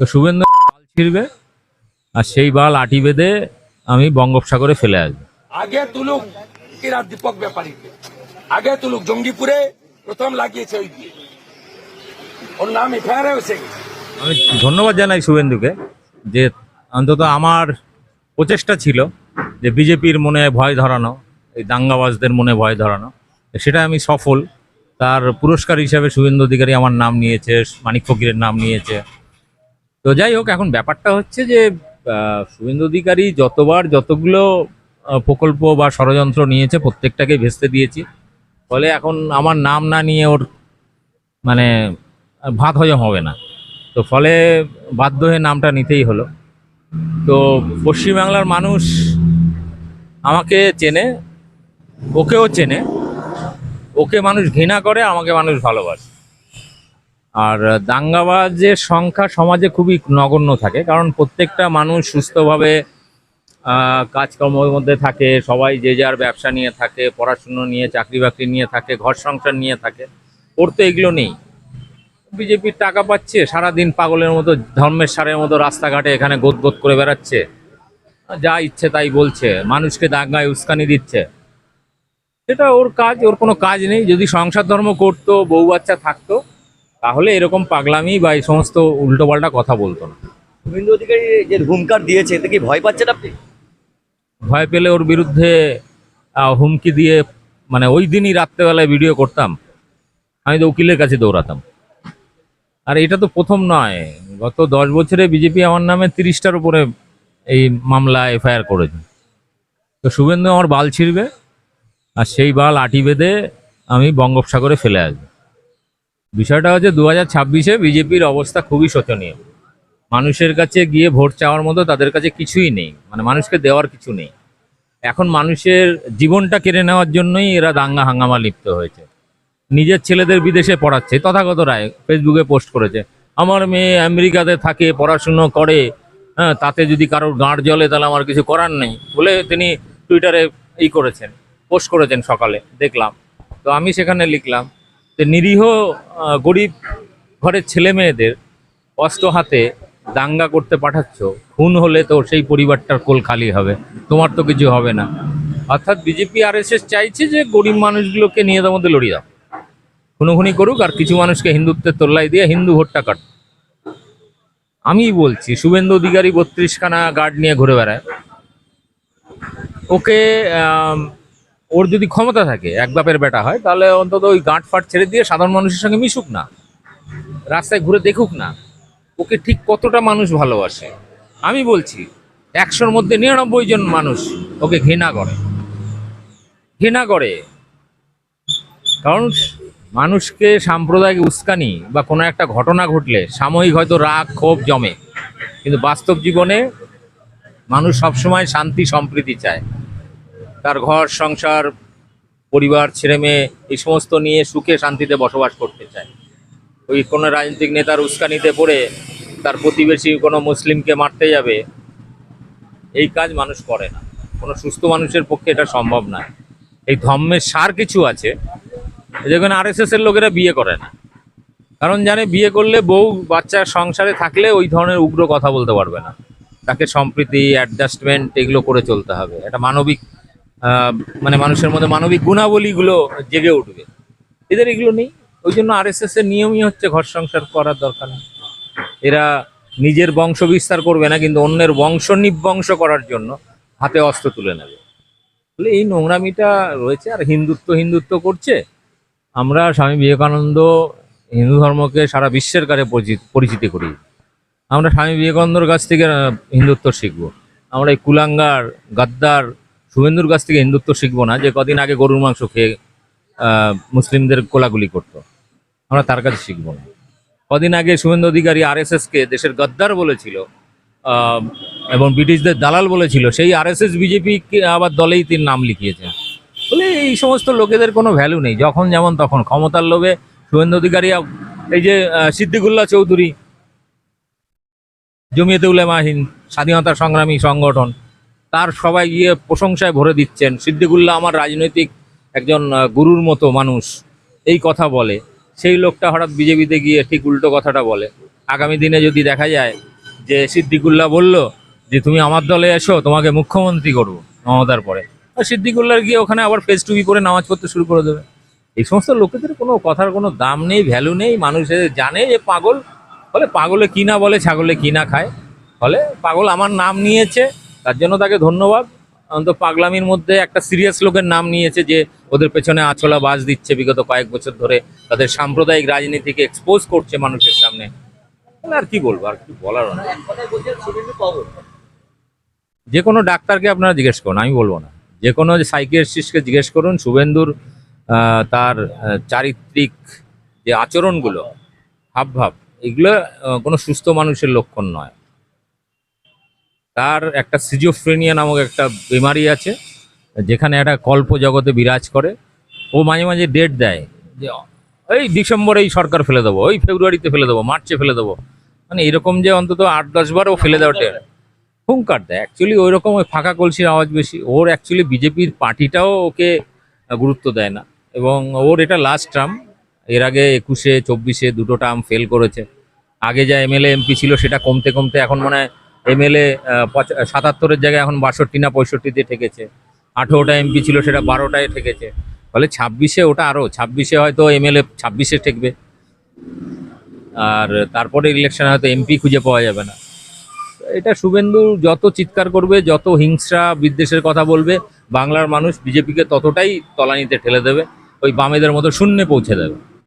তো শুভেন্দু বাল ছিঁড়বে আর সেই বাল আটি বেঁধে আমি বঙ্গোপসাগরে ফেলে আসব। আগে তুলুক কিরা দীপক ব্যাপারীকে আগে তুলুক জঙ্গিপুরে প্রথম লাগিয়েছে ওই দিয়ে ওর নাম এফআইআর হয়েছে আমি ধন্যবাদ জানাই শুভেন্দুকে যে অন্তত আমার প্রচেষ্টা ছিল যে বিজেপির মনে ভয় ধরানো এই দাঙ্গাবাজদের মনে ভয় ধরানো সেটা আমি সফল। তার পুরস্কার হিসাবে শুভেন্দু অধিকারী আমার নাম নিয়েছে মানিক ফকিরের নাম নিয়েছে। তো যাই হোক, এখন ব্যাপারটা হচ্ছে যে শুভেন্দু অধিকারী যতবার যতগুলো প্রকল্প বা ষড়যন্ত্র নিয়েছে, প্রত্যেকটাকে ভেস্তে দিয়েছি। ফলে এখন আমার নাম না নিয়ে ওর মানে ভাত হজম হবে না। তো ফলে বাধ্য হয়ে নামটা নিতেই হলো। তো পশ্চিমবাংলার মানুষ আমাকে চেনে, ওকেও চেনে। ওকে মানুষ ঘৃণা করে, আমাকে মানুষ ভালোবাসে। আর দাঙ্গাবাজের সংখ্যা সমাজে খুবই নগণ্য থাকে, কারণ প্রত্যেকটা মানুষ সুস্থভাবে কাজকর্মের মধ্যে থাকে, সবাই যে যার ব্যবসা নিয়ে থাকে, পড়াশুনো নিয়ে, চাকরি বাকরি নিয়ে থাকে, ঘর সংসার নিয়ে থাকে, ওর তো এগুলো নেই। বিজেপির টাকা পাচ্ছে, সারাদিন পাগলের মতো, ধর্মের সারের মতো রাস্তাঘাটে এখানে গোদ গোদ করে বেড়াচ্ছে। যা ইচ্ছে তাই বলছে, মানুষকে দাঙ্গায় উস্কানি দিচ্ছে। সেটা ওর কাজ, ওর কোনো কাজ নেই। যদি সংসার ধর্ম করতো, বউ বাচ্চা থাকতো তাহলে এরকম পাগলামি বা এই সমস্ত উল্টোপাল্টা কথা বলতো না। শুভেন্দু অধিকারী যে হুঙ্কার দিয়েছে এতে কি ভয় পাচ্ছেন আপনি? ভয় পেলে ওর বিরুদ্ধে হুমকি দিয়ে মানে ওই দিনই রাত্রেবেলায় ভিডিও করতাম। আমি তো উকিলের কাছে দৌড়াতাম। আর এটা তো প্রথম নয়। গত দশ বছরে বিজেপি আমার নামে তিরিশটার উপরে এই মামলা এফআইআর করেছে। তো শুভেন্দু আমার বাল ছিঁড়বে আর সেই বাল আটি বেঁধে আমি বঙ্গোপসাগরে ফেলে আসব। বিষয়টা হচ্ছে দু হাজার ছাব্বিশে বিজেপির অবস্থা খুবই শোচনীয়। মানুষের কাছে গিয়ে ভোট চাওয়ার মতো তাদের কাছে কিছুই নেই মানে মানুষকে দেওয়ার কিছু নেই। এখন মানুষের জীবনটা কেড়ে নেওয়ার জন্যই এরা দাঙ্গা হাঙ্গামা লিপ্ত হয়েছে। নিজের ছেলেদের বিদেশে পড়াচ্ছে, তথাগত রায় ফেসবুকে পোস্ট করেছে। আমার মেয়ে আমেরিকাতে থাকে, পড়াশুনো করে হ্যাঁ তাতে যদি কারোর গাঁট জ্বলে তাহলে আমার কিছু করার নেই। বলে তিনি টুইটারে ই করেছেন, পোস্ট করেছেন সকালে, দেখলাম। তো আমি সেখানে লিখলাম যে নিরীহ গরিব ঘরের ছেলে মেয়েদের অস্ত্র হাতে দাঙ্গা করতে পাঠাচ্ছ, খুন হলে তো সেই পরিবারটার কোল খালি হবে, তোমার তো কিছু হবে না। অর্থাৎ বিজেপি আর চাইছে যে গরিব মানুষগুলোকে নিয়ে মধ্যে লড়িয়ে দাও। খুনোখুনি করুক আর কিছু মানুষকে হিন্দুত্বের তোল্লাই দিয়ে হিন্দু ভোটটা কাট। আমি বলছি, শুভেন্দু অধিকারী বত্রিশখানা গার্ড নিয়ে ঘুরে বেড়ায়। ওকে ওর যদি ক্ষমতা থাকে, এক বাপের বেটা হয়, তাহলে অন্তত ওই গাঁট ফাট ছেড়ে দিয়ে সাধারণ মানুষের সঙ্গে মিশুক না। রাস্তায় ঘুরে দেখুক না। ওকে ঠিক কতটা মানুষ ভালোবাসে। আমি বলছি, একশোর মধ্যে নিরানব্বই জন মানুষ ওকে ঘৃণা করে। ঘৃণা করে। কারণ মানুষকে সাম্প্রদায়িক উস্কানি বা কোনো একটা ঘটনা ঘটলে সাময়িক হয়তো রাগ, ক্ষোভ জমে। কিন্তু বাস্তব জীবনে মানুষ সবসময় শান্তি, সম্প্রীতি চায়। তার ঘর, সংসার, পরিবার ছেলে মেয়ে এই সমস্ত নিয়ে সুখে শান্তিতে বসবাস করতে চায়। ওই কোনো রাজনৈতিক নেতার উস্কানিতে পড়ে তার প্রতিবেশী কোনো মুসলিমকে মারতে যাবে, এই কাজ মানুষ করে না। কোনো সুস্থ মানুষের পক্ষে এটা সম্ভব না। এই ধর্মের সার কিছু আছে যেখানে আর এর লোকেরা বিয়ে করে না। কারণ জানে বিয়ে করলে বউ, বাচ্চা সংসারে থাকলে ওই ধরনের উগ্র কথা বলতে পারবে না। তাকে সম্প্রীতি অ্যাডজাস্টমেন্ট এগুলো করে চলতে হবে। এটা মানবিক মানে মানুষের মধ্যে মানবিক গুণাবলীগুলো জেগে উঠবে। এদের এগুলো নেই। ওই জন্য আর এস এর নিয়মই হচ্ছে ঘর সংসার করার দরকার নেই এরা নিজের বংশ বিস্তার করবে না, কিন্তু অন্যের বংশ নিবংশ করার জন্য হাতে অস্ত্র তুলে নেবে। বলে এই নোংরামিটা রয়েছে, আর হিন্দুত্ব হিন্দুত্ব করছে। আমরা স্বামী বিবেকানন্দ হিন্দু ধর্মকে সারা বিশ্বের কাছে পরিচিতি করি। আমরা স্বামী বিবেকানন্দর কাছ থেকে হিন্দুত্ব শিখব। আমরা এই কুলাঙ্গার, গাদ্দার শুভেন্দুর কাছ থেকে হিন্দুত্ব শিখব না, যে কদিন আগে গরুর মাংস খেয়ে মুসলিমদের কোলাগুলি করতো। আমরা তার কাছে শিখব না। কদিন আগে শুভেন্দু অধিকারী আর কে দেশের গদ্দার বলেছিল এবং ব্রিটিশদের দালাল বলেছিল, সেই আর এস এস বিজেপি আবার দলেই তিনি নাম লিখিয়েছেন বলে এই সমস্ত লোকেদের কোনো ভ্যালু নেই। যখন যেমন তখন ক্ষমতার লোভে শুভেন্দু অধিকারী এই যে সিদ্দিকুল্লাহ চৌধুরী, জমিয়তে উলেমাহীন স্বাধীনতা সংগ্রামী সংগঠন তার সবাই গিয়ে প্রশংসায় ভরে দিচ্ছেন। সিদ্দিকুল্লাহ আমার রাজনৈতিক একজন গুরুর মতো মানুষ, এই কথা বলে। সেই লোকটা হঠাৎ বিজেপিতে গিয়ে ঠিক উল্টো কথাটা বলে। আগামী দিনে যদি দেখা যায় যে সিদ্দিকুল্লাহ বলল যে, তুমি আমার দলে এসো, তোমাকে মুখ্যমন্ত্রী করব মমতার পরে। সিদ্দিকুল্লাহ গিয়ে ওখানে আবার ফেস টুপি পরে নামাজ পড়তে শুরু করে দেবে। এই সমস্ত লোকেদের কোনো কথার কোনো দাম নেই ভ্যালু নেই। মানুষের জানে যে পাগল। ফলে পাগলে কি না বলে, ছাগলে কি না খায়। ফলে পাগল আমার নাম নিয়েছে। তার জন্য তাকে ধন্যবাদ। অন্তত পাগলামির মধ্যে একটা সিরিয়াস লোকের নাম নিয়েছে যে ওদের পেছনে আছলা বাজ দিচ্ছে বিগত কয়েক বছর ধরে। তাদের সাম্প্রদায়িক রাজনীতিকে এক্সপোজ করছে মানুষের সামনে। আর কি বলব, আর কি বলার যে কোনো ডাক্তারকে আপনারা জিজ্ঞেস করুন, আমি বলব না। যে কোনো সাইকিয়াট্রিস্টকে জিজ্ঞেস করুন, শুভেন্দুর তার চারিত্রিক যে আচরণগুলো, হাবভাব, এগুলো কোনো সুস্থ মানুষের লক্ষণ নয়। তার একটা সিজোফ্রেনিয়া নামক একটা বিমারি আছে যেখানে একটা কল্প জগতে বিরাজ করে। ও মাঝে মাঝে ডেট দেয় যে এই ডিসেম্বরেই সরকার ফেলে দেবো ওই ফেব্রুয়ারিতে ফেলে দেবো মার্চে ফেলে দেবো। মানে এরকম যে অন্তত আট দশ বার ও ফেলে দেওয়া ডেট হুঙ্কার দেয়। অ্যাকচুয়ালি ওই রকম ওই ফাঁকা কলসির আওয়াজ বেশি। ওর অ্যাকচুয়ালি বিজেপির পার্টিটাও ওকে গুরুত্ব দেয় না। এবং ওর এটা লাস্ট টার্ম এর আগে একুশে চব্বিশে দুটো টার্ম ফেল করেছে। আগে যা এমএলএ এমপি ছিল সেটা কমতে কমতে এখন মনে হয় এমএলএ সাতাত্তরের জায়গায় এখন বাষট্টি না পঁয়ষট্টিতে ঠেকেছে। আঠেরোটা এমপি ছিল, সেটা বারোটায় ঠেকেছে। ফলে ছাব্বিশে ওটা আরও ছাব্বিশে হয়তো এমএলএ ছাব্বিশে ঠেকবে। আর তারপরে ইলেকশন হয়তো এমপি খুঁজে পাওয়া যাবে না। এটা শুভেন্দু যত চিৎকার করবে, যত হিংসা বিদ্বেষের কথা বলবে, বাংলার মানুষ বিজেপিকে ততটাই তলানিতে ঠেলে দেবে, ওই বামেদের মতো শূন্যে পৌঁছে দেবে।